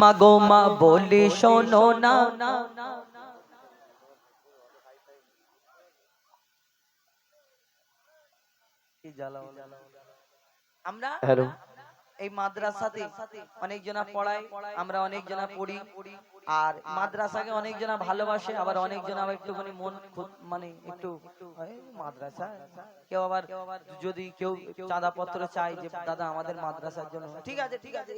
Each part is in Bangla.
মাগো মা বলি শোনো না। আমরা এই মাদ্রাসাতে অনেকজনা পড়ায় আমরা অনেকজনা পড়ি। আর মাদ্রাসাকে অনেকজনা ভালোবাসে আবার অনেকজনা আবার একটুখানি মন মানে একটু মাদ্রাসা। কেউ আবার যদি কেউ চাঁদা পত্র চায় যে দাদা আমাদের মাদ্রাসার জন্য। ঠিক আছে ঠিক আছে।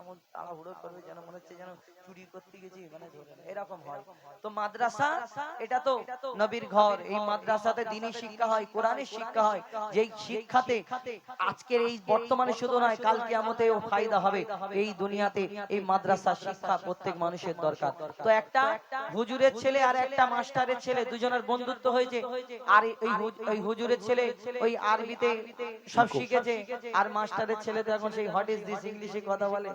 এমন তাড়াহুড়ো করবে যেন মনে হচ্ছে যেন চুরি করতে গেছি মানে ধরে এরকম হয়। তো মাদ্রাসা এটা তো নবীর ঘর। এই মাদ্রাসাতে দিনী শিক্ষা হয় কোরআনের শিক্ষা হয়। যেই শিক্ষাতে আজকের এই বর্তমানে শুধু নয় কাল কিয়ামতেও ফায়দা হবে। এই দুনিয়াতে এই মাদ্রাসা শিক্ষা প্রত্যেক মানুষের দরকার। তো একটা হুজুরের ছেলে আর একটা মাস্টারের ছেলে দুজনের বন্ধুত্ব হয়েছে। আর এই ওই হুজুরের ছেলে ওই আরবিতে সব শিখেছে আর মাস্টারের ছেলে তো এখন সেই হোয়াট ইজ দিস ইংলিশে কথা বলে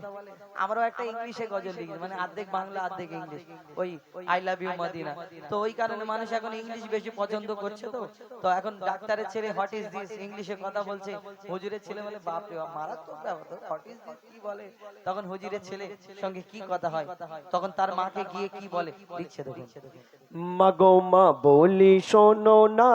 আমরাও একটা ইংলিশে গজল লিখি মানে অর্ধেক বাংলা অর্ধেক ইংলিশ। ওই আই লাভ ইউ মদিনা। তো ওই কারণে মানুষ এখন ইংলিশ বেশি পছন্দ করছে তো। তো এখন ডাক্তারের ছেলে হোয়াট ইজ দিস ইংলিশে কথা বলছে। হুজুরের ছেলে বলে বাপ রে বাপ মারাত্মক ব্যাপার তো হোয়াট ইজ দিস কি বলে? তখন হুজুরের ছেলে সঙ্গে কি কথা হয়? তখন তার মাকে গিয়ে কি বলে? লিখছে দেখুন। মাগো মা বলি শোনো না।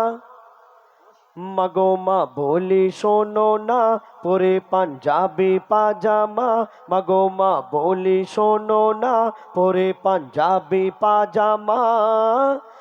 মাগো মা, বলি শোনো না, পরে পাঞ্জাবি পাজামা। মাগো মা, বলি শোনো না, পরে পাঞ্জাবি পাজামা।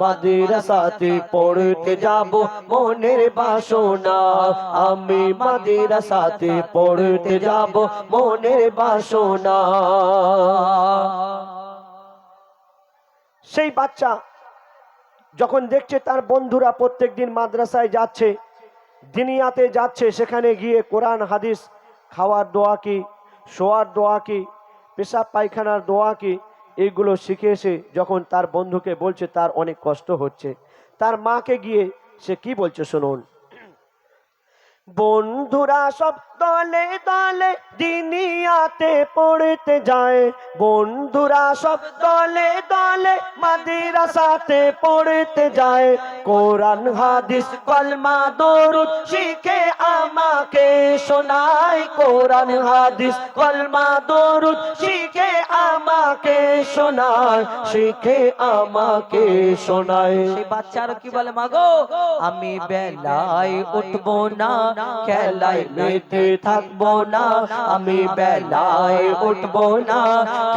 মাদ্রাসাতে পড়তে যাব মনের বাসনা। আমি মাদ্রাসাতে পড়তে যাব মনের বাসনা। সেই বাচ্চা যখন দেখছে তার বন্ধুরা প্রত্যেকদিন মাদ্রাসায় যাচ্ছে, দিনিয়াতে যাচ্ছে, সেখানে গিয়ে কোরআন, হাদিস, খাওয়ার দোয়া কি, শোয়ার দোয়া কি, পেশাব পায়খানার দোয়া কি এইগুলো শিখে এসে যখন তার বন্ধুকে বলছে, তার অনেক কষ্ট হচ্ছে। তার মাকে গিয়ে সে কি বলছে শুনুন? বন্ধুরা সব দলে দলে দিনিয়াতে পড়তে যায়। বন্ধুরা সব দলে দলে মাদ্রাসাতে পড়তে যায়। কোরআন, হাদিস, কলমা, দরুদ শিখে আমাকে শোনায়। কোরআন, হাদিস, কলমা, দরুদ শিখে আমাকে শোনায়। শিখে আমাকে শোনায়। সেই বাচ্চারা কি বলে, মাগো, আমি বেলায় উঠবো না খেলায় মেতে থাকব না, আমি বেলায় উঠবো না,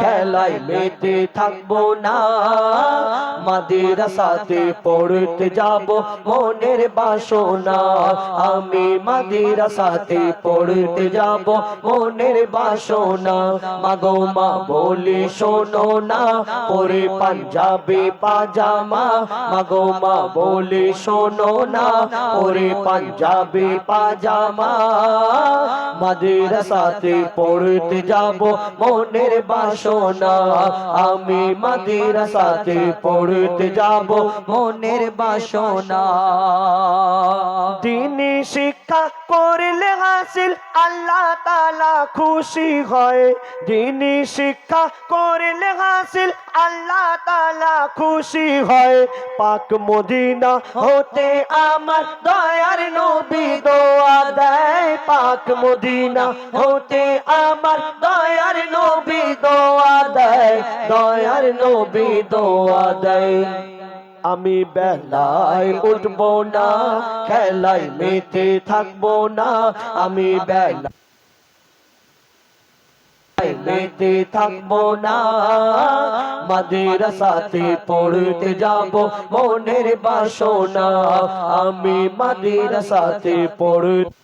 খেলায় মেতে থাকব না। মাদ্রাসাতে পড়তে যাব, মনের বাসনা। আমি মাদ্রাসাতে পড়তে যাব, মনের বাসনা। মাগো মা বলি, শোনো না, পরে পাঞ্জাবি পাজামা। মাগো মা বলি, শোনো না, পরে পাঞ্জাবি পাজামা মাদ্রাসাতে পড়তে যাব মনের বাসনা। আমি মাদ্রাসাতে পড়তে যাব মনের বাসনা। দিনী শিক্ষা করলে হাসিল, আল্লাহ তালা খুশি হয়। দিনী শিক্ষা করলে হাসিল, আল্লাহ তালা খুশি হয়। পাক মদিনা হতে আমার দয়ার নবী দোয়া দেয়। পাক মদিনা হতে আমার দয়ার নবী দোয়া দেয়। দয়ার নবী দোয়া দেয়। আমি বেলায় উঠবো না, খেলায় মেতে থাকব না, আমি বেলা মেতে থাকব না। মাদ্রাসাতে পড়তে যাব মনের বাসনা, আমি মাদ্রাসাতে পড়তে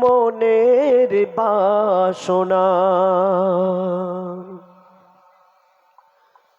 মনের বাসনা।